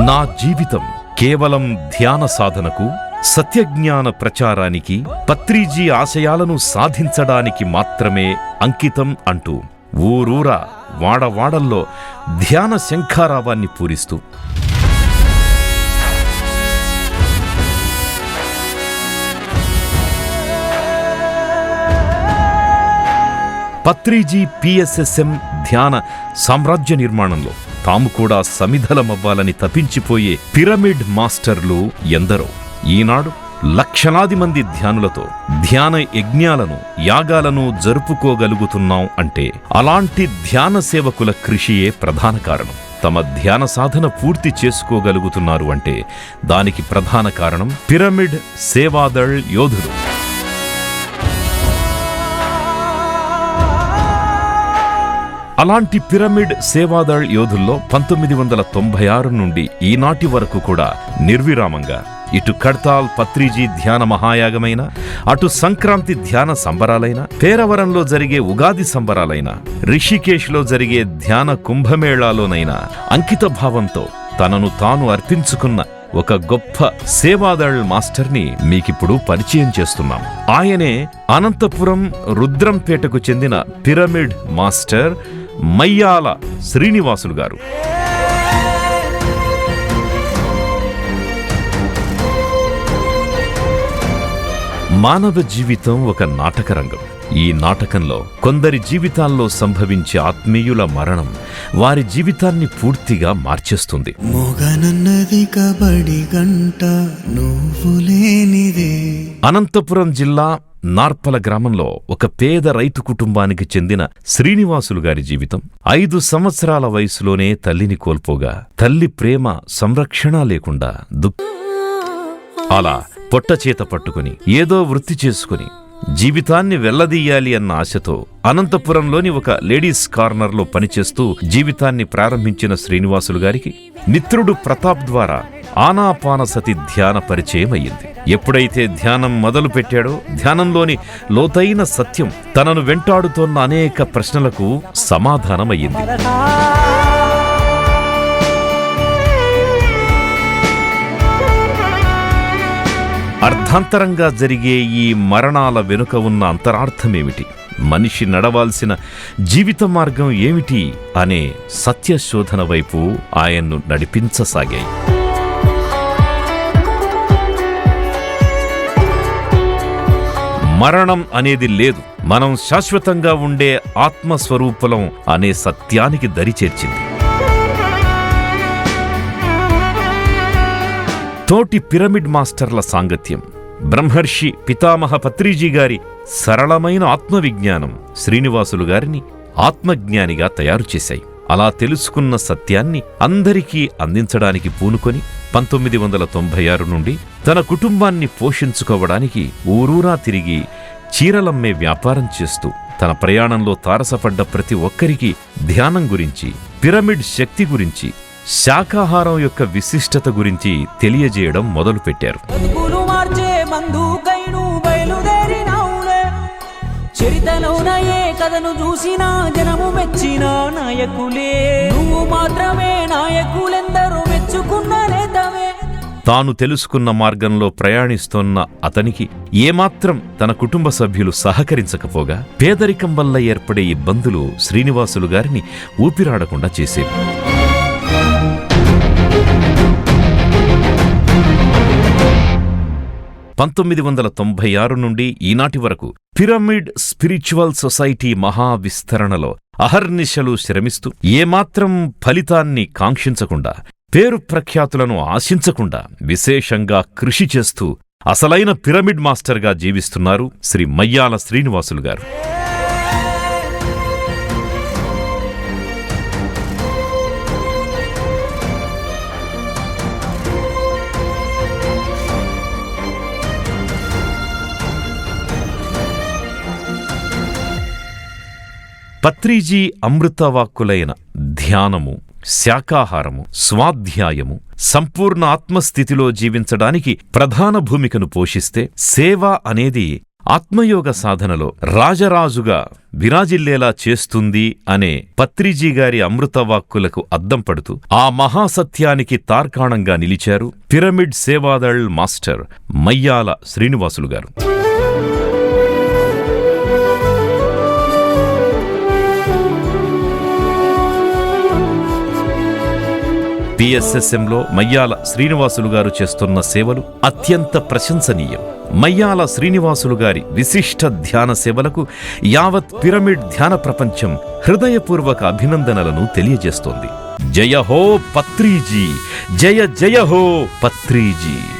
నా జీవితం కేవలం ధ్యాన సాధనకు సత్యజ్ఞాన ప్రచారానికి పత్రిజీ ఆశయాలను సాధించడానికి మాత్రమే అంకితం అంటూ ఊరూరా వాడవాడల్లో ధ్యాన శంఖారావాన్ని పూరిస్తూ పత్రిజీ పిఎస్ఎస్ఎం ధ్యాన సామ్రాజ్య నిర్మాణంలో తాము కూడా సమిధలమవ్వాలని తపించిపోయే పిరమిడ్ మాస్టర్లు ఎందరో. ఈనాడు లక్షలాది మంది ధ్యానులతో ధ్యాన యజ్ఞాలను యాగాలను జరుపుకోగలుగుతున్నాం అంటే అలాంటి ధ్యాన సేవకుల కృషియే ప్రధాన కారణం. తమ ధ్యాన సాధన పూర్తి చేసుకోగలుగుతున్నారు అంటే దానికి ప్రధాన కారణం పిరమిడ్ సేవాదళ్ యోధులు. అలాంటి పిరమిడ్ సేవాదళ్ యోధుల్లో పంతొమ్మిది వందల తొంభై ఆరు నుండి ఈనాటి వరకు కూడా నిర్విరామంగా. ఇటు కడ్తాల్ పత్రిజీ ధ్యాన మహాయాగమైన అటు సంక్రాంతి ధ్యాన సంబరాలైన పేరవరంలో జరిగే ఉగాది సంబరాలైన రిషికేశ్లో జరిగే ధ్యాన కుంభమేళాలోనైనా అంకిత భావంతో తనను తాను అర్పించుకున్న ఒక గొప్ప సేవాదళ్ మాస్టర్ని మీకిప్పుడు పరిచయం చేస్తున్నాం. ఆయనే అనంతపురం రుద్రంపేటకు చెందిన పిరమిడ్ మాస్టర్ మయ్యాల శ్రీనివాసులు గారు. మానవ జీవితం ఒక నాటకరంగం. ఈ నాటకంలో కొందరి జీవితాల్లో సంభవించే ఆత్మీయుల మరణం వారి జీవితాన్ని పూర్తిగా మార్చేస్తుంది. మొగనన్నది కబడి గంట నువ్వు లేనిదే. అనంతపురం జిల్లా నార్పల గ్రామంలో ఒక పేద రైతు కుటుంబానికి చెందిన శ్రీనివాసులు గారి జీవితం. ఐదు సంవత్సరాల వయసులోనే తల్లిని కోల్పోగా తల్లి ప్రేమ సంరక్షణ లేకుండా దుఃఖ అలా పొట్టచేత పట్టుకుని ఏదో వృత్తి చేసుకుని జీవితాన్ని వెల్లదీయాలి అన్న ఆశతో అనంతపురంలోని ఒక లేడీస్ కార్నర్లో పనిచేస్తూ జీవితాన్ని ప్రారంభించిన శ్రీనివాసులు గారికి మిత్రుడు ప్రతాప్ ద్వారా ఆనాపానసతి ధ్యాన పరిచయం అయ్యింది ఎప్పుడైతే ధ్యానం మొదలు పెట్టాడో ధ్యానంలోని లోతైన సత్యం తనను వెంటాడుతోన్న అనేక ప్రశ్నలకు సమాధానమయ్యింది. అర్ధాంతరంగా జరిగే ఈ మరణాల వెనుక ఉన్న అంతరార్థమేమిటి? మనిషి నడవాల్సిన జీవిత మార్గం ఏమిటి? అనే సత్యశోధన వైపు ఆయన్ను నడిపించసాగాయి. మరణం అనేది లేదు. మనం శాశ్వతంగా ఉండే ఆత్మస్వరూపులం అనే సత్యానికి దరిచేర్చింది తోటి పిరమిడ్ మాస్టర్ల సాంగత్యం. బ్రహ్మర్షి పితామహ పత్రిజీ గారి సరళమైన ఆత్మవిజ్ఞానం శ్రీనివాసులు గారిని ఆత్మజ్ఞానిగా తయారు చేశాయి. అలా తెలుసుకున్న సత్యాన్ని అందరికీ అందించడానికి పూనుకొని పంతొమ్మిది వందల తొంభై ఆరు నుండి తన కుటుంబాన్ని పోషించుకోవడానికి ఊరూరా తిరిగి చీరలమ్మే వ్యాపారం చేస్తూ తన ప్రయాణంలో తారసపడ్డ ప్రతి ఒక్కరికి ధ్యానం గురించి పిరమిడ్ శక్తి గురించి శాకాహారం యొక్క విశిష్టత గురించి తెలియజేయడం మొదలుపెట్టారు. కథను చూసినా జనము మెచ్చిన నాయకులే. నువ్వు మాత్రమే నాయకులెందరూ మెచ్చుకున్న తాను తెలుసుకున్న మార్గంలో ప్రయాణిస్తోన్న అతనికి ఏమాత్రం తన కుటుంబ సభ్యులు సహకరించకపోగా పేదరికం వల్ల ఏర్పడే ఇబ్బందులు శ్రీనివాసులు గారిని ఊపిరాడకుండా చేసేవి. పంతొమ్మిది వందల తొంభై ఆరు నుండి ఈనాటి వరకు పిరమిడ్ స్పిరిచువల్ సొసైటీ మహావిస్తరణలో అహర్నిశలు శ్రమిస్తూ ఏమాత్రం ఫలితాన్ని కాంక్షించకుండా పేరు ప్రఖ్యాతులను ఆశించకుండా విశేషంగా కృషి చేస్తూ అసలైన పిరమిడ్ మాస్టర్గా జీవిస్తున్నారు శ్రీ మయ్యాల శ్రీనివాసులు గారు. పత్రిజీ అమృతవాక్కులైన ధ్యానము శాకాహారము స్వాధ్యాయము సంపూర్ణ ఆత్మస్థితిలో జీవించడానికి ప్రధాన భూమికను పోషిస్తే సేవ అనేది ఆత్మయోగ సాధనలో రాజరాజుగా విరాజిల్లేలా చేస్తుంది అనే పత్రిజీ గారి అమృతవాక్కులకు అద్దం పడుతూ ఆ మహాసత్యానికి తార్కాణంగా నిలిచారు పిరమిడ్ సేవాదళ్ మాస్టర్ మయ్యాల శ్రీనివాసులు గారు. పిఎస్ఎస్ఎంలో మయ్యాల శ్రీనివాసులు గారు చేస్తున్న సేవలు అత్యంత ప్రశంసనీయం. మయ్యాల శ్రీనివాసులు గారి విశిష్ట ధ్యాన సేవలకు యావత్ పిరమిడ్ ధ్యాన ప్రపంచం హృదయపూర్వక అభినందనలను తెలియజేస్తోంది. జయ హో పత్రీజీ! జయ జయ హో పత్రీజీ!